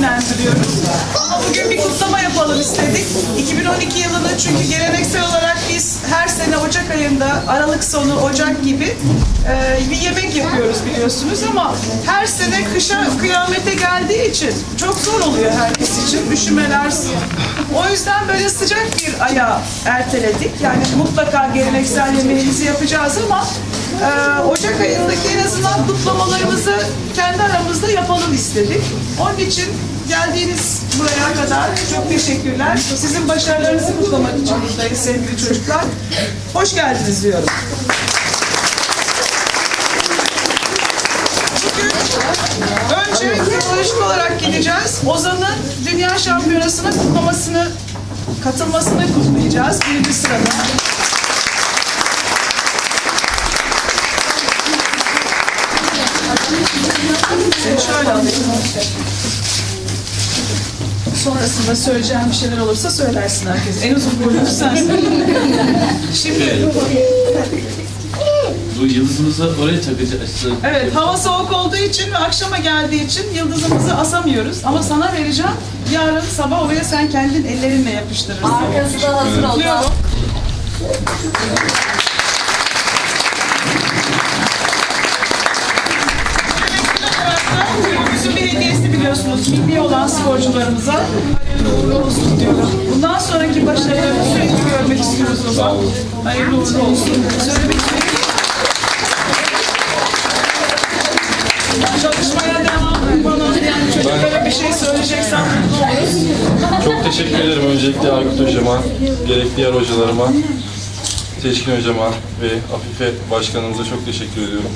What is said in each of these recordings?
dinlendiriyoruz. Ama bugün bir kutlama yapalım istedik. 2012 yılını çünkü geleneksel olarak ayında, Aralık sonu, Ocak gibi e, bir yemek yapıyoruz biliyorsunuz ama her sene kışa kıyamete geldiği için çok zor oluyor herkes için. Üşümeler. O yüzden böyle sıcak bir aya erteledik. Yani mutlaka geleneksel yemeğimizi yapacağız ama e, Ocak ayındaki en azından kutlamalarımızı kendi aramızda yapalım istedik. Onun için geldiğiniz buraya kadar çok teşekkürler. Sizin başarılarınızı kutlamak için buradayız sevgili çocuklar. Hoş geldiniz diyorum. Bugün önce kronolojik olarak gideceğiz. Ozan'ın Dünya Şampiyonası'nın kutlamasını, katılmasını kutlayacağız birinci sırada. Şöyle alayım. Sonrasında söyleyeceğim bir şeyler olursa söylersin herkes. En uzun boyunca sensin. Şimdi Bu yıldızımızı oraya takacağız. Evet, hava soğuk olduğu için ve akşama geldiği için yıldızımızı asamıyoruz. Ama sana vereceğim. Yarın sabah oraya sen kendin ellerinle yapıştırırsın. Arkası da hazır oldu. Hediyesi biliyorsunuz. Milli olan sporcularımıza hayırlı uğurlu olsun diyorum. Bundan sonraki başarılarını sürekli görmek istiyoruz o zaman. Hayırlı uğurlu olsun. Söylemek istediğim Çalışmaya devam. Bana yani çocuklara bir şey söyleyeceksen. Çok teşekkür ederim öncelikle Aykut Hocama, gerek diğer hocalarıma, Seçkin Hocama ve Afife Başkanımıza çok teşekkür ediyorum.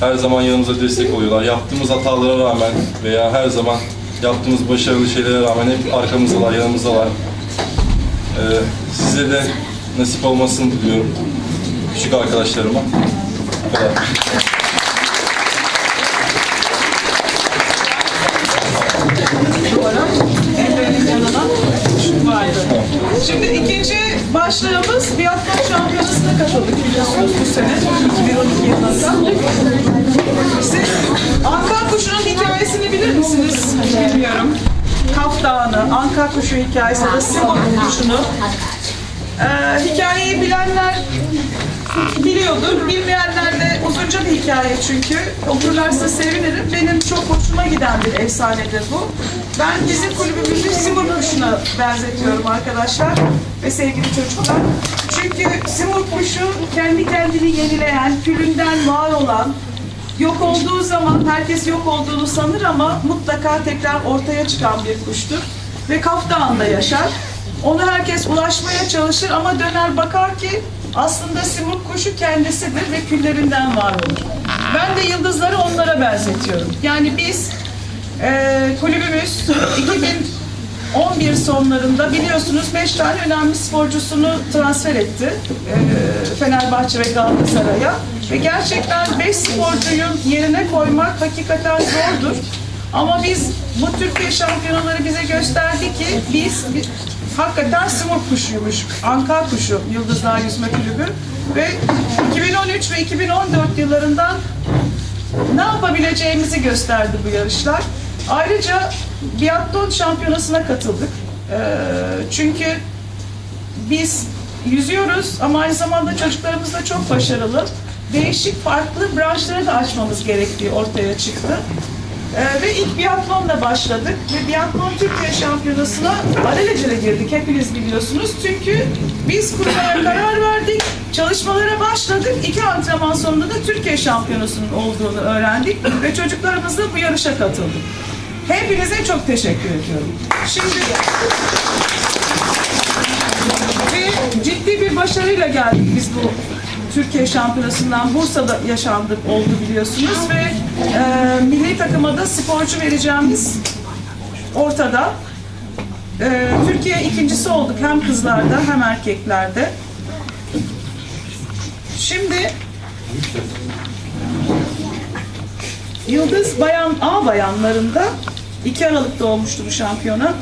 Her zaman yanımıza destek oluyorlar. Yaptığımız hatalara rağmen veya her zaman yaptığımız başarılı şeylere rağmen hep arkamızdalar, yanımızdalar. Ee, size de nasip olmasını diliyorum. Küçük arkadaşlarıma. Bu kadar. Şimdi ikinci başlığımız biathlon şampiyonasına katıldık biliyorsunuz bu sene 2012 yılında. Siz Anka kuşunun hikayesini bilir misiniz? Bilmiyorum. Kaf Dağı'nı, Anka kuşu hikayesi de Simon kuşunu. Ee, hikayeyi bilenler biliyordur. Bilmeyenler de uzunca bir hikaye çünkü. Okurlarsa sevinirim. Benim çok hoşuma giden bir efsanedir bu. Ben bizim kulübümüzü Simur kuşuna benzetiyorum arkadaşlar ve sevgili çocuklar. Çünkü Simur kuşu kendi kendini yenileyen, külünden var olan, yok olduğu zaman herkes yok olduğunu sanır ama mutlaka tekrar ortaya çıkan bir kuştur. Ve Kaf Dağı'nda yaşar. Ona herkes ulaşmaya çalışır ama döner bakar ki aslında simurg kuşu kendisidir ve küllerinden var olur. Ben de yıldızları onlara benzetiyorum. Yani biz eee kulübümüz 2011 sonlarında biliyorsunuz 5 tane önemli sporcusunu transfer etti. Eee, Fenerbahçe ve Galatasaray'a. Ve gerçekten 5 sporcuyu yerine koymak hakikaten zordur. Ama biz bu Türkiye şampiyonaları bize gösterdi ki biz hakikaten simur kuşuymuş. Anka kuşu Yıldızlar Yüzme Kulübü. Ve 2013 ve 2014 yıllarından ne yapabileceğimizi gösterdi bu yarışlar. Ayrıca biatlon şampiyonasına katıldık. Ee, çünkü biz yüzüyoruz ama aynı zamanda çocuklarımız da çok başarılı. Değişik farklı branşları da açmamız gerektiği ortaya çıktı. Ee, ve ilk biatlonla başladık ve biatlon Türkiye şampiyonasına alelacele girdik hepiniz biliyorsunuz. Çünkü biz kurmaya karar verdik, çalışmalara başladık. İki antrenman sonunda da Türkiye şampiyonasının olduğunu öğrendik ve çocuklarımızla bu yarışa katıldık. Hepinize çok teşekkür ediyorum. Şimdi ciddi bir başarıyla geldik biz bu Türkiye Şampiyonası'ndan Bursa'da yaşandı oldu biliyorsunuz ve e, milli takıma da sporcu vereceğimiz ortada. E, Türkiye ikincisi olduk hem kızlarda hem erkeklerde. Şimdi Yıldız Bayan A bayanlarında 2 Aralık'ta olmuştu bu şampiyona.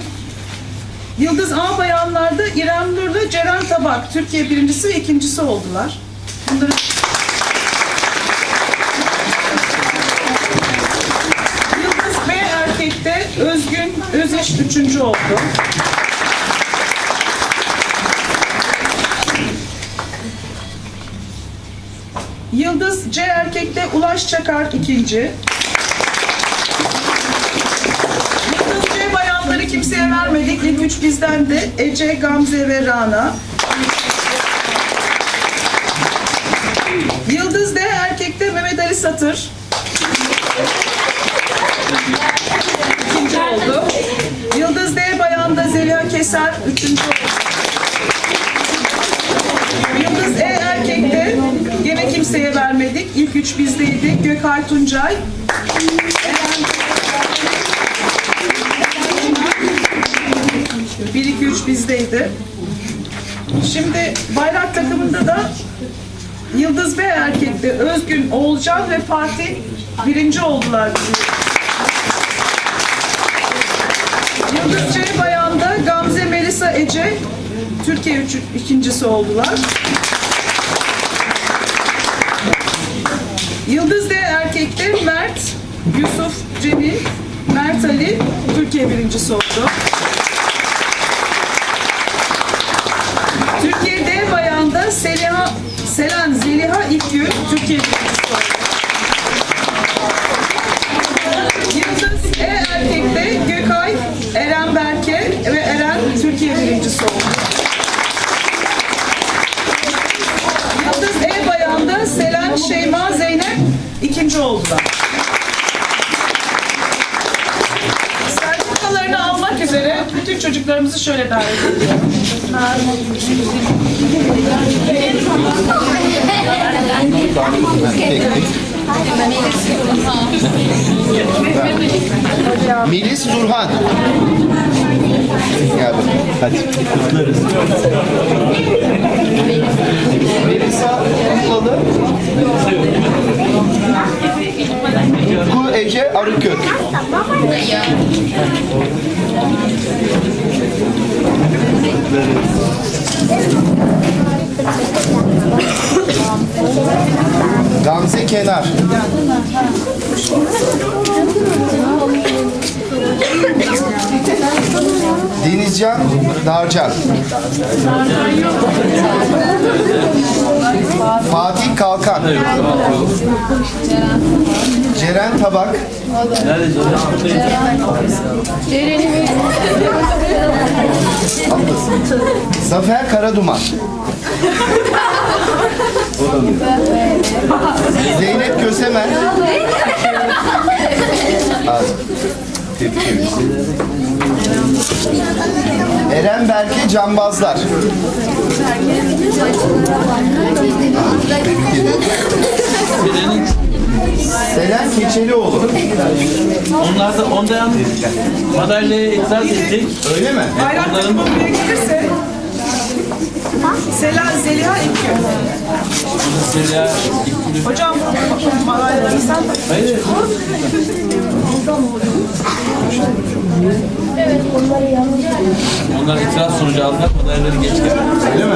Yıldız A bayanlarda İrem Nur ve Ceren Tabak Türkiye birincisi ve ikincisi oldular. Bunları... Yıldız B erkekte Özgün Özeş üçüncü oldu. Yıldız C erkekte Ulaş Çakar ikinci. Yıldız C bayanları kimseye vermedik. İlk üç bizden de Ece, Gamze ve Rana. Yıldız D erkekte Mehmet Ali Satır. İkinci oldu. Yıldız D bayanda Zeliha Keser üçüncü oldu. Yıldız E erkekte yine kimseye vermedik. İlk üç bizdeydi. Gökay Tuncay. Bir, iki, üç bizdeydi. Şimdi bayrak takımında da Yıldız B erkekte Özgün, Oğulcan ve Fatih birinci oldular. Yıldız C bayanda Gamze, Melisa, Ece Türkiye üç, ikincisi oldular. Yıldız D erkekte Mert, Yusuf, Cemil, Mert Ali Türkiye birincisi oldu. Türkiye D bayanda Seliha, Selen Zeliha İlkgün Türkiye birincisi oldu. Yıldız E erkekte Gökay, Eren Berke ve Eren Türkiye birincisi oldu. Yıldız E bayanda Selen, Şeyma, Zeynep ikinci oldular. Sertifikalarını almak üzere bütün çocuklarımızı şöyle davet ediyorum. Melis Turhan. Gel. Hadi. Kutlarız. Melisa Kutlalı. Utku Ece Arıkök. Gamze Kenar. Denizcan Darcan. Fatih Kalkan. Ceren Tabak. Zafer Karaduman. Zeynep Kösemen. Tebrik ederiz. Eren Berke Cambazlar. Senin, Selen Keçelioğlu. onlar da onda yalnız madalyaya itiraz ettik. Öyle mi? Bayrak takımı buraya gelirse Selen, Zeliha İlkgün. Mesela Hocam madalyaları sen hayır. Onlar itiraz sonucu aldılar, madalyaları geç geldi. Öyle mi?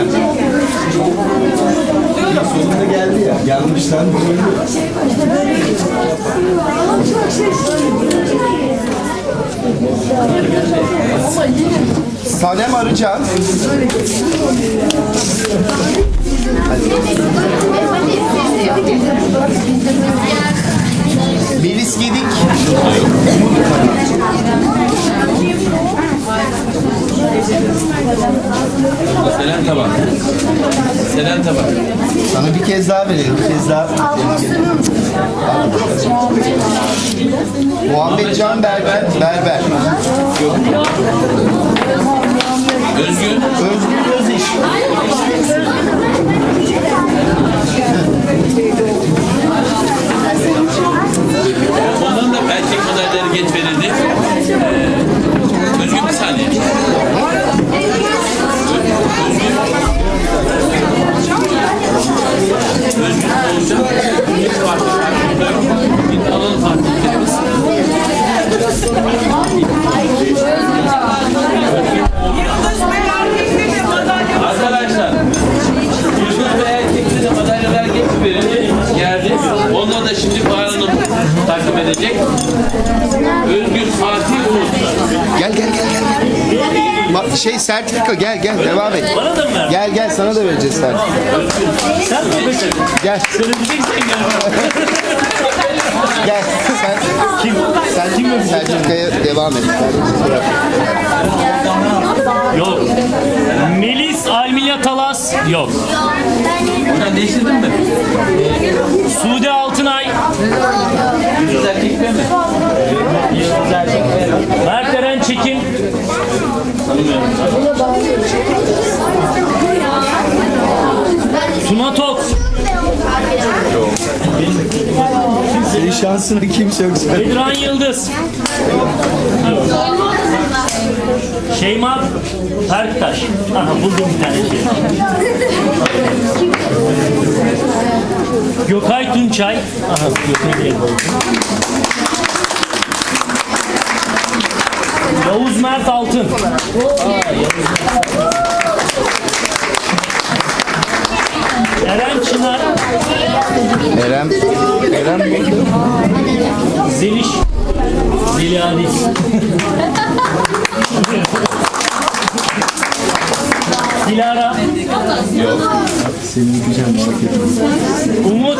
Sonunda geldi ya. Gelmişten Sanem Arıcan. Melis Gedik. Selen Tabak. Selen Tabak. Sana bir kez daha verelim. Bir kez daha. Muhammed Can Berber. Berber. Özgün. Özgür Öziş. Ondan da erkek madalyaları geç verildi. Ee, Özgün bir saniye. Özgün olacak. Hiç fark etmez. Şimdi alalım farklılarımız. Yıldız ve erkekte de madalya Arkadaşlar, Yusuf ve erkekte de madalyalar geç verildi. Geldi. Onları da şimdi Bahar Hanım takdim edecek. Özgür Fatih Umut. Gel gel gel gel. Ma- şey sertifika gel gel devam et. Bana da mı ver? Gel gel sana da vereceğiz sertifika. Sen mi? Gel gel. gel. Sen Kim? sen kim sertifikaya devam et. Yok. Melis Almila Talas. Yok. Hocam değiştirdin mi? Sude Altınay. Yüz erkek mi? Mert Eren Çekin. Tok. Senin şansına kimse yok. Bedran Yıldız. Şeyma Perktaş. Aha buldum bir tane şey. Gökay Tunçay. Aha Gökay diye Yavuz Mert Altın. Eren Çınar. Eren, Eren mi? Zeliş. Zeliha değil. Dilara. Seni yıkayacağım merak etme. Umut.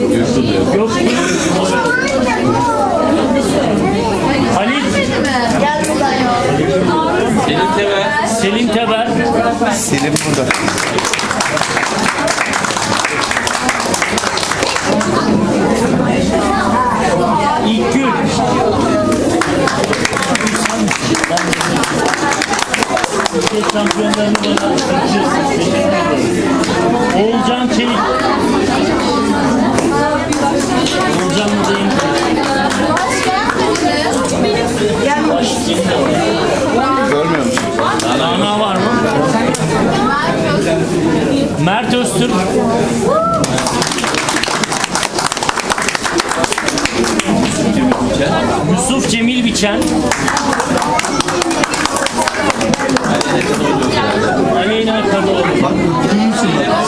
Yok. Halil. Senin Tever. Selim Teber. Selim burada. İlkgül. Türkiye şampiyonlarını bana Teşekkür ederim. Oğulcan Çelik. Oğulcan mı diyeyim? Görmüyor musun? Rana var mı? Mert Öztürk. Yusuf Cemil Biçen. Aleyna Kadıoğlu.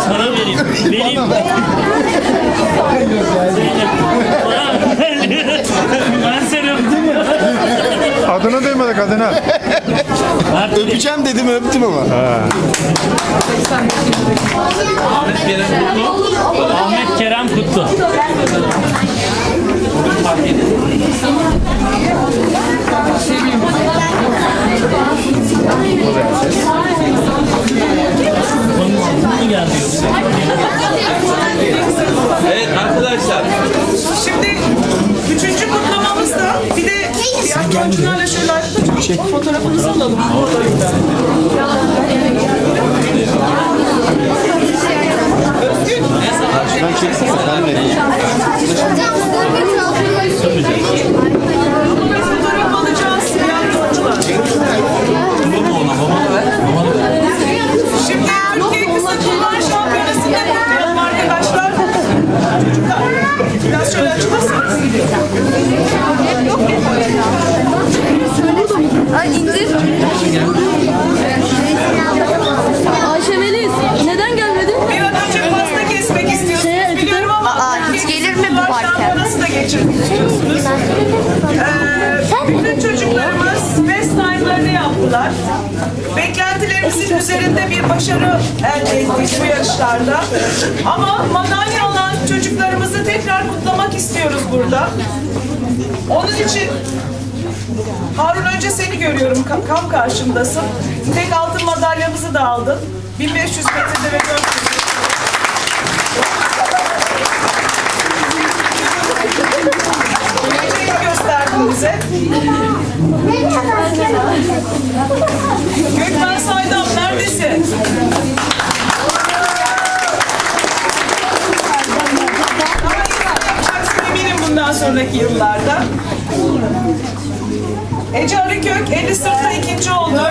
Sana vereyim. Benim. Zeynep. ben seni öptüm ya. Adını duymadık adını. Mert Bey. Öpeceğim dedim öptüm ama. Ahmet Kerem Mutlu. Ahmet Kerem Kutlu. Evet arkadaşlar. Şimdi üçüncü kutlamamızda bir de diğer oyuncularla şöyle arkadaşlar fotoğrafınızı alalım. Karşıdan çeksene sen de. Fotoğraf alacağız diğer oyuncular. Şimdi kutlamak istiyoruz burada. Onun için Harun önce seni görüyorum ka- kam karşımdasın. Tek altın madalyamızı da aldın. 1500 metrede ve 400 Gerçek gösterdin bize. Gökmen Saydam neredesin? Bundan sonraki yıllarda. Ece Arıkök 50 sırtta ikinci oldu.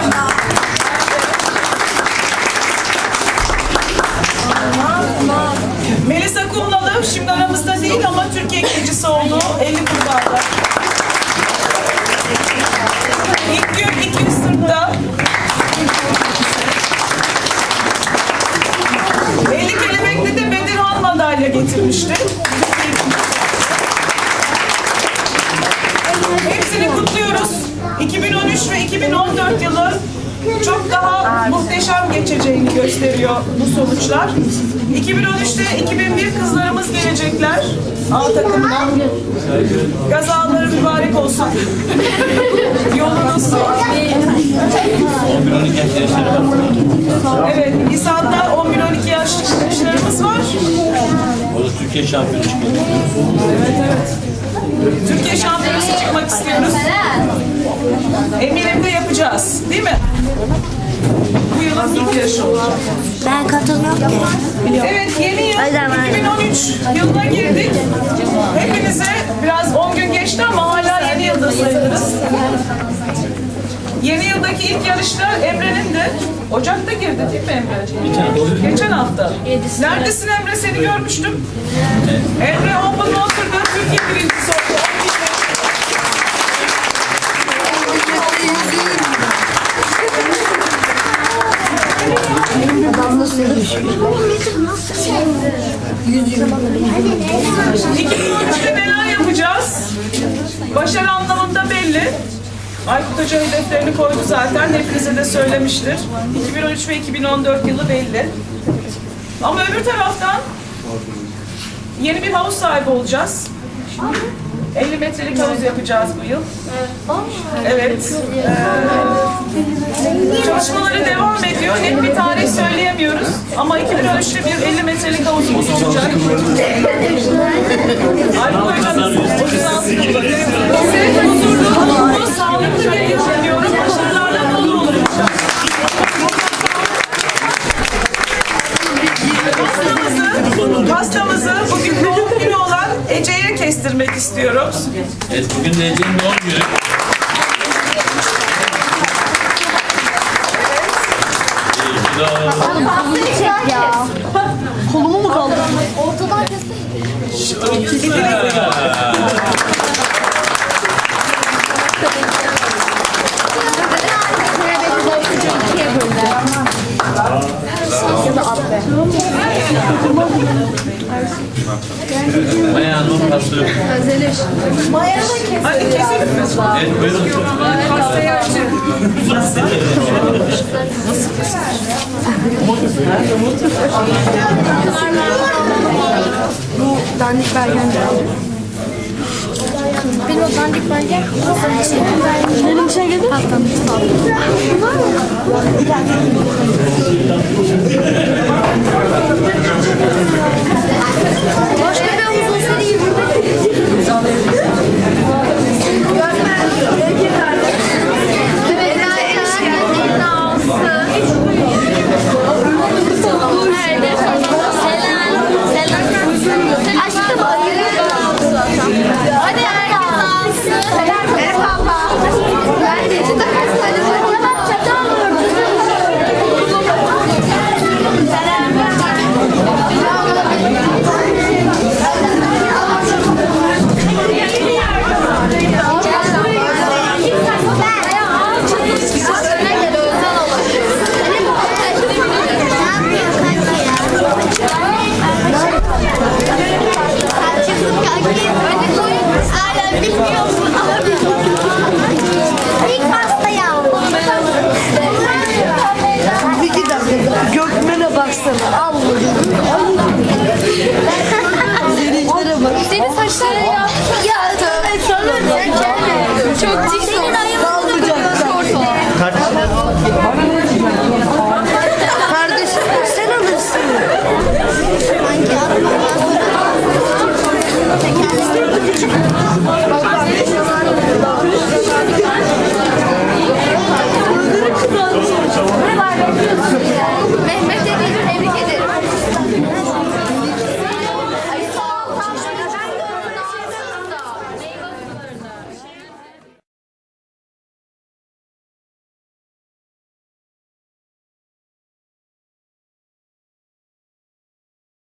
Melisa Kumlalı şimdi aramızda değil ama Türkiye ikincisi oldu 50 kurbağada. Gösteriyor bu sonuçlar. 2013'te 2001 kızlarımız gelecekler A takımına. Gazaları mübarek olsun. Yolunuz 11-12 yaş gençleri var. Evet, Nisan'da 11-12 yaş yaşlarımız var. O da Türkiye şampiyonu çıkıyor. Türkiye şampiyonası çıkmak istiyoruz. Eminim de yapacağız, değil mi? Bu yılın ilk yarışı olacak. Ben katılmıyorum ki. Evet, yeni yıl Hadi ama. 2013 yılına girdik. Hepinize biraz 10 gün geçti ama hala yeni yılda sayılırız. Yeni yıldaki ilk yarışta Emre'nin de Ocak'ta girdi değil mi Emre? Geçen hafta. Neredesin Emre? Seni görmüştüm. Emre Open Water'da Türkiye birincisi oldu. 11 2013'te neler yapacağız? Başarı anlamında belli. Aykut Hoca hedeflerini koydu zaten. Hepinize de söylemiştir. 2013 ve 2014 yılı belli. Ama öbür taraftan yeni bir havuz sahibi olacağız. 50 metrelik havuz yapacağız bu yıl. Evet. Ee, çalışmaları devam ediyor. Net bir tarih söyleyemiyoruz. Ama 2013'te bir 50 metrelik havuzumuz olacak. Aykut hocamız hocam size huzurlu, mutlu, sağlıklı bir yıl diliyorum. Başarılarla dolu olur inşallah. Pastamızı, pastamızı bugün doğum günü olan Ece'ye kestirmek istiyoruz. Evet bugün de Ece'nin doğum günü. Kolumu mu kaldı? Ortadan kesin. Bayağı nur pastörü. Hadi keselim mi? Evet buyurun. Pastayı açın. Dandik belgen Benim o dandik belgen Benim şey geldi. Pastam. Başka bir havuz olsaydı iyi